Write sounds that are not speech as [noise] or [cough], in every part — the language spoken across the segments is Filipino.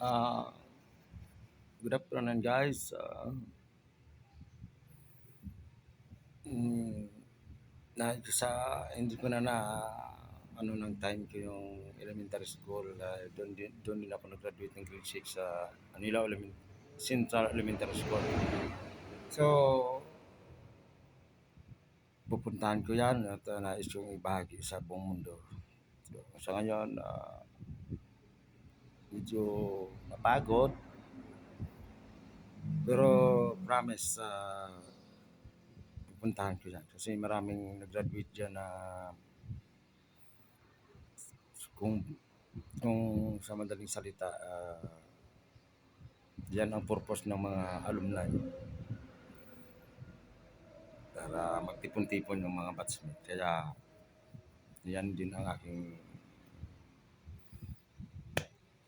Ah, good afternoon guys. Ah, mm, na sa hindi ko na na ano ng time ko yung elementary school ah, doon din doon din ako nag-graduate ng grade 6 sa Anila Element Central Elementary School. So pupuntahan ko yan at uh, nais kong ibahagi sa buong mundo. So, sa ngayon, ah, medyo napagod. Pero promise sa pupuntahan ko yan. Kasi maraming nag-graduate dyan na kung kung sa madaling salita ah, yan ang purpose ng mga alumni. Para magtipon-tipon yung mga batchmate. Kaya yan din ang aking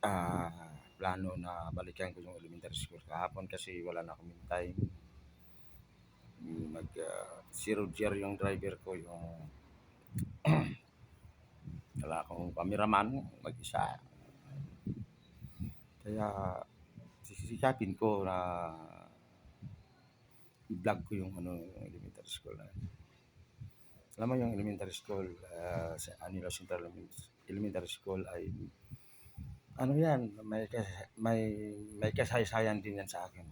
ah, plano na balikan ko yung elementary school. Kahapon kasi wala na akong time. Mag uh, zero gear yung driver ko yung [clears throat] wala akong cameraman mag-isa. Kaya sisikapin ko na i-vlog ko yung ano yung elementary school na alam mo yung elementary school ah, sa Anilo Central Elementary School ay ano yan? May may may kasaysayan din yan sa akin.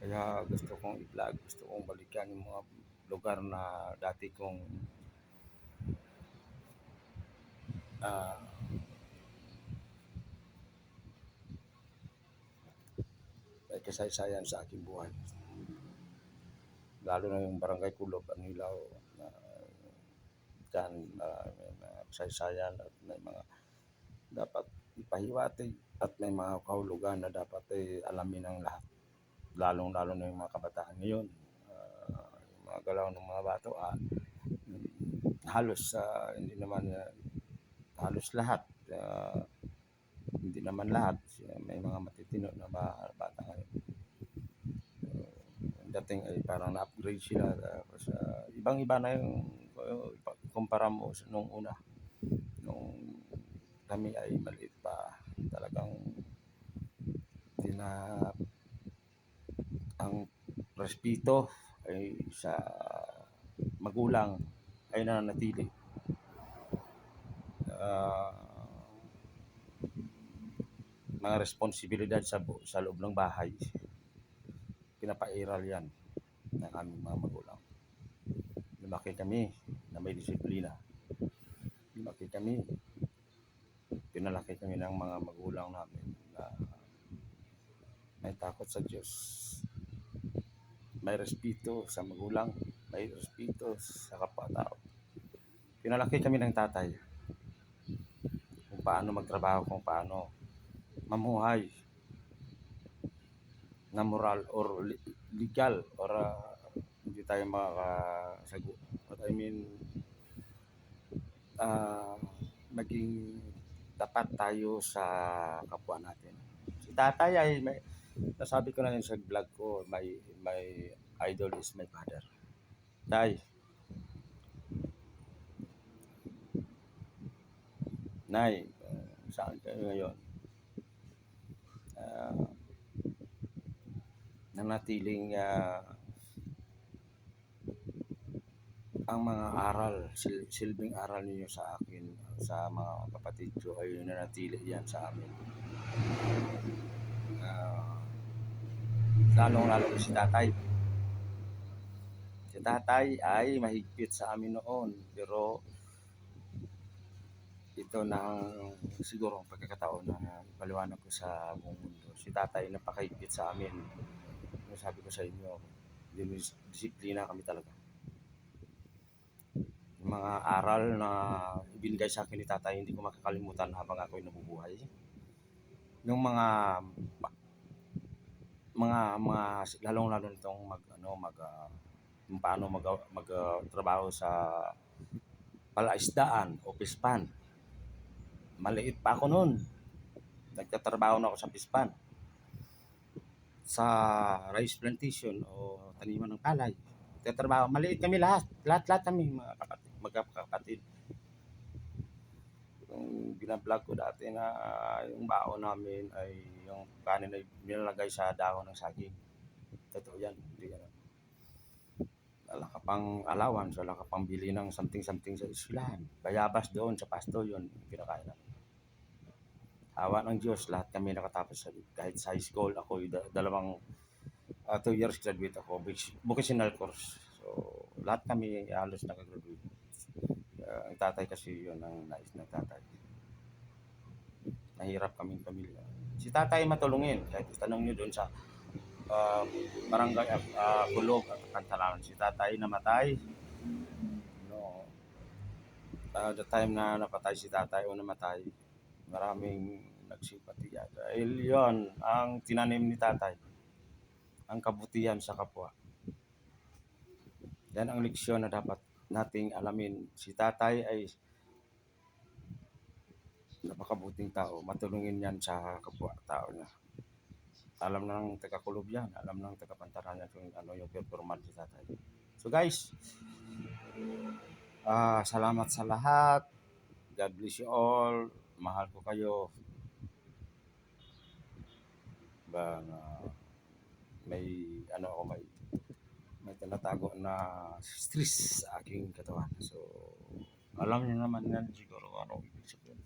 Kaya gusto kong i-vlog gusto kong balikan yung mga lugar na dati kong ah, may kasaysayan sa aking buhay. Lalo na yung barangay Kulob Anilaw na dyan ah, may mga kasaysayan at may mga dapat ipahiwati at may mga kahulugan na dapat ay alamin ng lahat. Lalong lalo na yung mga kabataan ngayon Ah, yung mga galaw ng mga bato ah, halos ah, hindi naman ah, halos lahat ah, hindi naman lahat. May mga matitino na ba- bata ngayon. Ang dating ay parang na-upgrade sila tapos ah, ibang iba na yung uh, kumpara mo sa nung una nung kami ay maliit pa talagang hindi na ang respeto ay sa magulang ay nananatili. Ah, mga responsibilidad sa sa loob ng bahay pinapairal yan ng aming mga magulang. Lumaki kami na may disiplina. Lumaki kami pinalaki kami ng mga magulang namin na may takot sa Diyos. May respeto sa magulang, may respeto sa kapwa-tao. Pinalaki kami ng tatay kung paano magtrabaho, kung paano mamuhay na moral or legal or ah, hindi tayo makakasago. What I mean, ah, maging tapat tayo sa kapwa natin. Si tatay ay may, nasabi ko na yun sa vlog ko, my, my idol is my father. Tay, Nay, uh, saan kayo ngayon? Uh, nanatiling ah, ang mga aral, sil- silbing aral ninyo sa akin, sa mga kapatid ko ay nanatili yan sa amin. Ah, lalong lalo si tatay. Si tatay ay mahigpit sa amin noon, pero ito na siguro ang pagkakataon na paliwanag ko sa buong mundo. Si tatay napakahigpit sa amin. Sabi ko sa inyo, disiplina kami talaga. Mga aral na ibinigay sa akin ni tatay, hindi ko makakalimutan habang ako'y nabubuhay. Yung mga mga mga lalong lalo nitong mag ano mag ah, kung paano mag, mag ah, trabaho sa palaisdaan o pispan. Maliit pa ako noon. Nagtatrabaho na ako sa pispan. Sa rice plantation o taniman ng palay. Nagtatrabaho. Maliit kami lahat. Lahat-lahat kami mga kapatid, magkakapatid. Yung bina-vlog ko dati na ah, yung baon namin ay yung kanin ay nilalagay sa dahon ng saging. Totoo yan, hindi yan. Wala pang allowance, wala ka pang bili ng something-something sa eskwelahan. Bayabas doon sa pasto yun, kinakain namin. Awa ng Diyos, lahat kami nakatapos sa kahit sa high school. Ako, da- dalawang uh, two years graduate ako, voc- vocational course. So, lahat kami halos nakagraduate. Uh, ang tatay kasi yun ang nais ng tatay. Nahirap kaming pamilya. Si tatay matulungin, kahit tanong nyo doon sa uh, barangay uh, Kulog at Kantalan. Si tatay namatay. No. Uh, the time na napatay si tatay o namatay, maraming nagsipatiya. Dahil yun, ang tinanim ni tatay, ang kabutihan sa kapwa. Yan ang leksyon na dapat nating alamin. Si tatay ay napakabuting tao. Matulungin yan sa kapwa tao niya. Alam na ng taga-kulob yan. Alam ng taga-pantaran yan kung ano yung performance si tatay. So guys, ah salamat sa lahat. God bless you all. Mahal ko kayo. Ba, na may ano ako may may tinatago na stress sa aking katawan. So, alam niyo naman yan siguro ano ibig sabihin.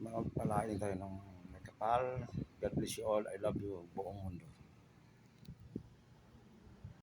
Magpalain tayo ng may kapal. God bless you all. I love you buong mundo.